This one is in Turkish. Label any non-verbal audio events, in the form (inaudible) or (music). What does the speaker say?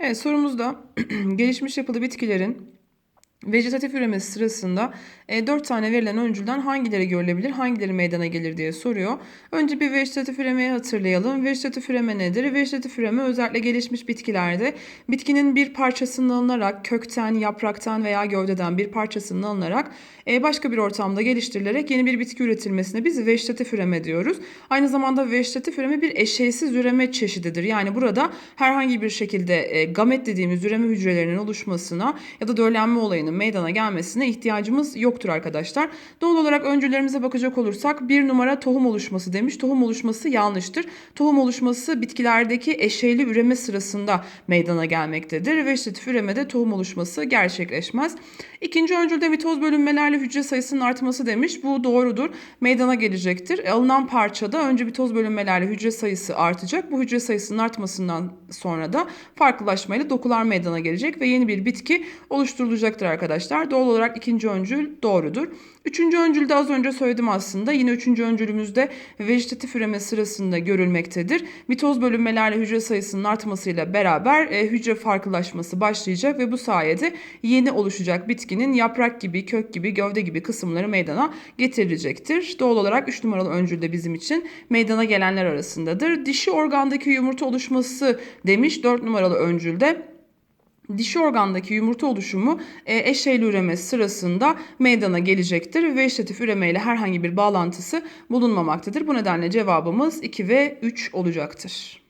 Evet sorumuzda (clears throat) gelişmiş yapılı bitkilerin vejetatif üremesi sırasında e, 4 tane verilen öncülden hangileri görülebilir, hangileri meydana gelir diye soruyor. Önce bir vejetatif üremeyi hatırlayalım. Vejetatif üreme nedir? Vejetatif üreme özellikle gelişmiş bitkilerde bitkinin bir parçasının alınarak kökten, yapraktan veya gövdeden bir parçasının alınarak e, başka bir ortamda geliştirilerek yeni bir bitki üretilmesine biz vejetatif üreme diyoruz. Aynı zamanda vejetatif üreme bir eşeysiz üreme çeşididir. Yani burada herhangi bir şekilde e, gamet dediğimiz üreme hücrelerinin oluşmasına ya da döllenme olayının meydana gelmesine ihtiyacımız yoktur arkadaşlar. Doğal olarak öncülerimize bakacak olursak bir numara tohum oluşması demiş. Tohum oluşması yanlıştır. Tohum oluşması bitkilerdeki eşeyli üreme sırasında meydana gelmektedir. Vejetatif üremede tohum oluşması gerçekleşmez. İkinci öncülde mitoz bölünmelerle hücre sayısının artması demiş. Bu doğrudur. Meydana gelecektir. E, alınan parçada önce mitoz bölünmelerle hücre sayısı artacak. Bu hücre sayısının artmasından sonra da farklılaşmayla dokular meydana gelecek ve yeni bir bitki oluşturulacaktır arkadaşlar. Doğal olarak ikinci öncül doğrudur. Üçüncü öncülde az önce söyledim aslında. Yine üçüncü öncülümüzde vejetatif üreme sırasında görülmektedir. Mitoz bölünmelerle hücre sayısının artmasıyla beraber e, hücre farklılaşması başlayacak ve bu sayede yeni oluşacak bitkinin yaprak gibi, kök gibi, gövde gibi kısımları meydana getirilecektir. Doğal olarak 3 numaralı öncülde bizim için meydana gelenler arasındadır. Dişi organdaki yumurta oluşması demiş 4 numaralı öncülde dişi organdaki yumurta oluşumu e, eşeyli üreme sırasında meydana gelecektir. Vejetatif üreme ile herhangi bir bağlantısı bulunmamaktadır. Bu nedenle cevabımız 2 ve 3 olacaktır.